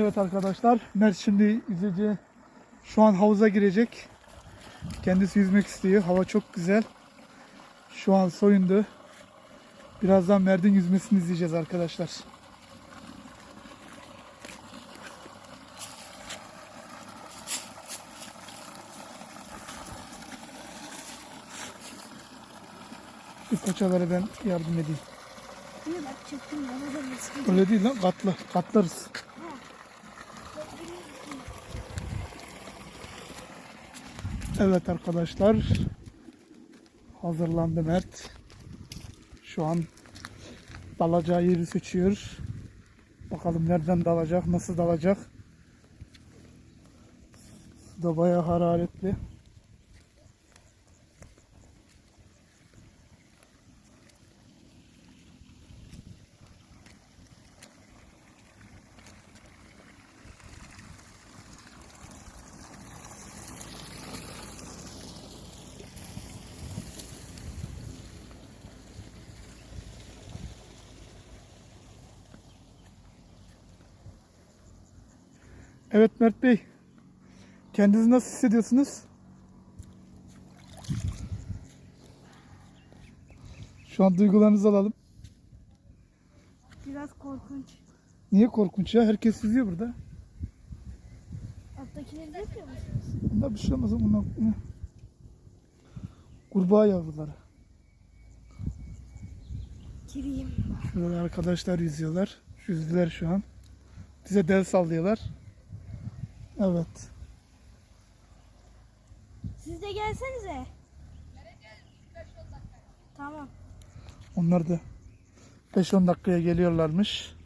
Evet arkadaşlar, Mert şimdi yüzece şu an havuza girecek. Kendisi yüzmek istiyor. Hava çok güzel. Şu an soyundu. Birazdan Mert'in yüzmesini izleyeceğiz arkadaşlar. Bir paçaları ben yardım edeyim. Öyle değil lan katla. Katlarız. Evet arkadaşlar. Hazırlandı Mert. Şu an dalacağı yeri seçiyor. Bakalım nereden dalacak, nasıl dalacak. Su da bayağı hararetli. Evet Mert Bey. Kendinizi nasıl hissediyorsunuz? Şu an duygularınızı alalım. Biraz korkunç. Niye korkunç ya? Herkes yüzüyor burada. Alttakileri de yapıyor musunuz? Bunda bir şey olmaz. Bunlar ne? Kurbağa yavruları. Gireyim. Şurada arkadaşlar yüzüyorlar. Yüzdüler şu an. Bize del sallıyorlar. Evet. Siz de gelsenize. Tamam. Onlar da 5-10 dakikaya geliyorlarmış.